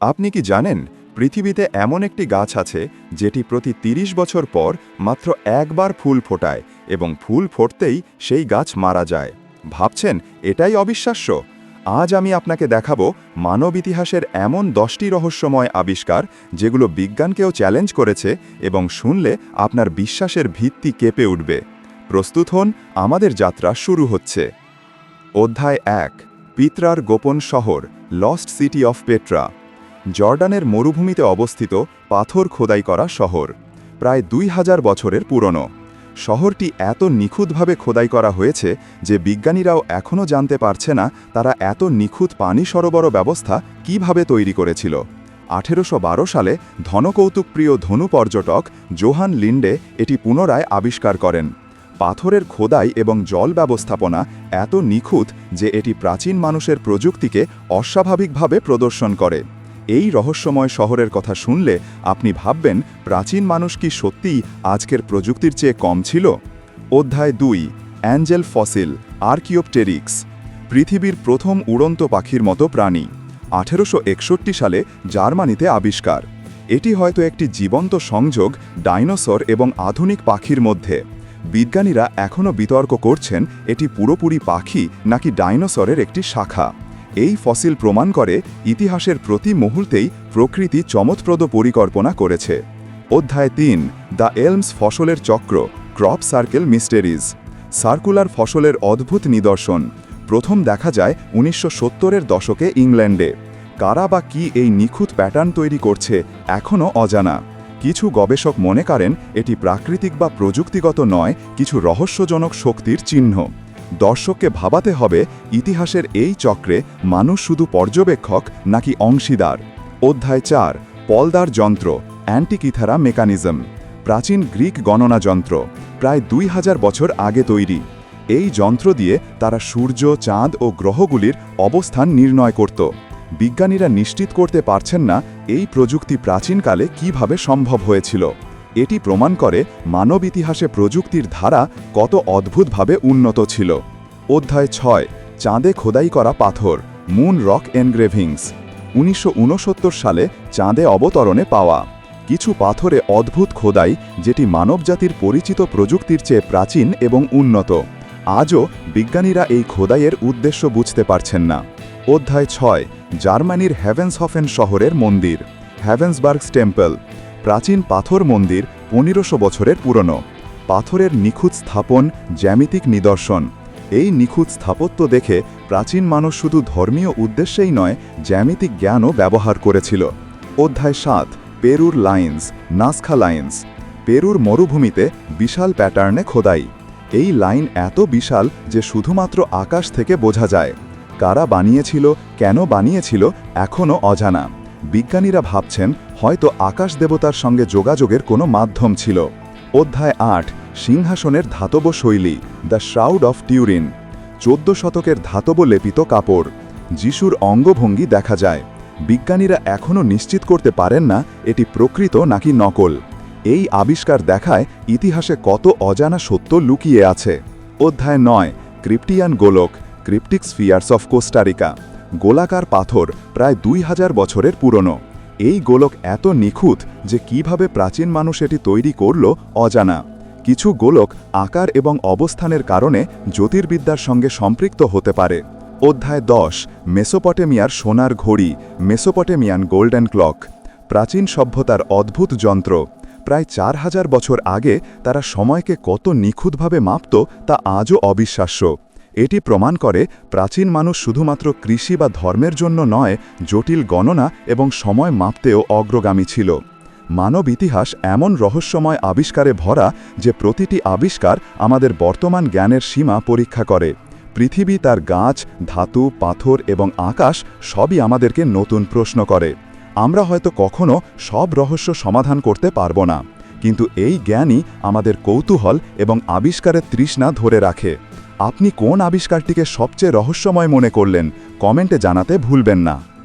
আপনি কি জানেন, পৃথিবীতে এমন একটি গাছ আছে যেটি প্রতি ৩০ বছর পর মাত্র একবার ফুল ফোটায় এবং ফুল ফোটতেই সেই গাছ মারা যায়। ভাবছেন, এটাই অবিশ্বাস্য? আজ আমি আপনাকে দেখাবো মানব ইতিহাসের এমন দশটি রহস্যময় আবিষ্কার যেগুলো বিজ্ঞানকেও চ্যালেঞ্জ করেছে এবং শুনলে আপনার বিশ্বাসের ভিত্তি কেঁপে উঠবে। প্রস্তুত হন, আমাদের যাত্রা শুরু হচ্ছে। অধ্যায় এক, পিত্রার গোপন শহর লস্ট সিটি অফ পেট্রা জর্ডানের মরুভূমিতে অবস্থিত পাথর খোদাই করা শহর, প্রায় দুই হাজার বছরের পুরনো। শহরটি এত নিখুঁতভাবে খোদাই করা হয়েছে যে বিজ্ঞানীরাও এখনও জানতে পারছে না তারা এত নিখুঁত পানি সরবরাহ ব্যবস্থা কীভাবে তৈরি করেছিল। আঠেরোশো বারো সালে ধনকৌতুকপ্রিয় ধনু পর্যটক জোহান লিন্ডে এটি পুনরায় আবিষ্কার করেন। পাথরের খোদাই এবং জল ব্যবস্থাপনা এত নিখুঁত যে এটি প্রাচীন মানুষের প্রযুক্তিকে অস্বাভাবিকভাবে প্রদর্শন করে। এই রহস্যময় শহরের কথা শুনলে আপনি ভাববেন, প্রাচীন মানুষ কি সত্যিই আজকের প্রযুক্তির চেয়ে কম ছিল? অধ্যায় দুই, অ্যাঞ্জেল ফসিল, আর্কিওপটেরিক্স, পৃথিবীর প্রথম উড়ন্ত পাখির মতো প্রাণী, আঠেরোশো একষট্টি সালে জার্মানিতে আবিষ্কার। এটি হয়তো একটি জীবন্ত সংযোগ, ডাইনোসর এবং আধুনিক পাখির মধ্যে। বিজ্ঞানীরা এখনও বিতর্ক করছেন, এটি পুরোপুরি পাখি নাকি ডাইনোসরের একটি শাখা। এই ফসিল প্রমাণ করে ইতিহাসের প্রতি মুহূর্তেই প্রকৃতি চমৎপ্রদ পরিকল্পনা করেছে। অধ্যায় তিন, দ্য এলমস ফসলের চক্র, ক্রপ সার্কেল মিস্টেরিজ। সার্কুলার ফসলের অদ্ভুত নিদর্শন। প্রথম দেখা যায় উনিশশো সত্তরের দশকে ইংল্যান্ডে। কারা বা কি এই নিখুঁত প্যাটার্ন তৈরি করছে এখনও অজানা। কিছু গবেষক মনে করেন এটি প্রাকৃতিক বা প্রযুক্তিগত নয়, কিছু রহস্যজনক শক্তির চিহ্ন। দর্শককে ভাবাতে হবে ইতিহাসের এই চক্রে মানুষ শুধু পর্যবেক্ষক নাকি অংশীদার। অধ্যায় চার, পলদার যন্ত্র, অ্যান্টিকিথারা মেকানিজম। প্রাচীন গ্রিক গণনা যন্ত্র, প্রায় দুই হাজার বছর আগে তৈরি। এই যন্ত্র দিয়ে তারা সূর্য, চাঁদ ও গ্রহগুলির অবস্থান নির্ণয় করত। বিজ্ঞানীরা নিশ্চিত করতে পারছেন না এই প্রযুক্তি প্রাচীনকালে কীভাবে সম্ভব হয়েছিল। এটি প্রমাণ করে মানব ইতিহাসে প্রযুক্তির ধারা কত অদ্ভুতভাবে উন্নত ছিল। অধ্যায় ছয়, চাঁদে খোদাই করা পাথর, মুন রক এনগ্রেভিংস। উনিশশো উনসত্তর সালে চাঁদে অবতরণে পাওয়া কিছু পাথরে অদ্ভুত খোদাই যেটি মানবজাতির পরিচিত প্রযুক্তির চেয়ে প্রাচীন এবং উন্নত। আজও বিজ্ঞানীরা এই খোদাইয়ের উদ্দেশ্য বুঝতে পারছেন না। অধ্যায় ছয়, জার্মানির হ্যাভেন্সহফেন শহরের মন্দির, হ্যাভেন্সবার্গস টেম্পল। প্রাচীন পাথর মন্দির পনেরোশো বছরের পুরনো। পাথরের নিখুঁত স্থাপন জ্যামিতিক নিদর্শন। এই নিখুঁত স্থাপত্য দেখে প্রাচীন মানুষ শুধু ধর্মীয় উদ্দেশ্যেই নয়, জ্যামিতিক জ্ঞানও ব্যবহার করেছিল। অধ্যায় সাত, পেরুর লাইন্স, নাসখা লাইন্স। পেরুর মরুভূমিতে বিশাল প্যাটার্নে খোদাই। এই লাইন এত বিশাল যে শুধুমাত্র আকাশ থেকে বোঝা যায়। কারা বানিয়েছিল, কেন বানিয়েছিল, এখনও অজানা। বিজ্ঞানীরা ভাবছেন হয়তো আকাশ দেবতার সঙ্গে যোগাযোগের কোনো মাধ্যম ছিল। অধ্যায় আট, সিংহাসনের ধাতব শৈলী, দ্য শ্রাউড অফ টিউরিন। চোদ্দ শতকের ধাতব লেপিত কাপড়। যিশুর অঙ্গভঙ্গি দেখা যায়। বিজ্ঞানীরা এখনও নিশ্চিত করতে পারেন না এটি প্রকৃত নাকি নকল। এই আবিষ্কার দেখায় ইতিহাসে কত অজানা সত্য লুকিয়ে আছে। অধ্যায় নয়, ক্রিপ্টিয়ান গোলক, ক্রিপ্টিক স্ফিয়ার্স অফ কোস্টারিকা। গোলাকার পাথর প্রায় দুই হাজার বছরের পুরনো। এই গোলক এত নিখুঁত যে কীভাবে প্রাচীন মানুষ এটি তৈরি করল অজানা। কিছু গোলক আকার এবং অবস্থানের কারণে জ্যোতির্বিদ্যার সঙ্গে সম্পৃক্ত হতে পারে। অধ্যায় দশ, মেসোপটেমিয়ার সোনার ঘড়ি, মেসোপটেমিয়ান গোল্ডেন ক্লক। প্রাচীন সভ্যতার অদ্ভুত যন্ত্র। প্রায় চার হাজার বছর আগে তারা সময়কে কত নিখুঁতভাবে মাপত তা আজও অবিশ্বাস্য। এটি প্রমাণ করে প্রাচীন মানুষ শুধুমাত্র কৃষি বা ধর্মের জন্য নয়, জটিল গণনা এবং সময় মাপতেও অগ্রগামী ছিল। মানব ইতিহাস এমন রহস্যময় আবিষ্কারে ভরা যে প্রতিটি আবিষ্কার আমাদের বর্তমান জ্ঞানের সীমা পরীক্ষা করে। পৃথিবী তার গাছ, ধাতু, পাথর এবং আকাশ সবই আমাদেরকে নতুন প্রশ্ন করে। আমরা হয়তো কখনো সব রহস্য সমাধান করতে পারব না, কিন্তু এই জ্ঞানই আমাদের কৌতূহল এবং আবিষ্কারের তৃষ্ণা ধরে রাখে। আপনি কোন আবিষ্কারটিকে সবচেয়ে রহস্যময় মনে করলেন? কমেন্টে জানাতে ভুলবেন না।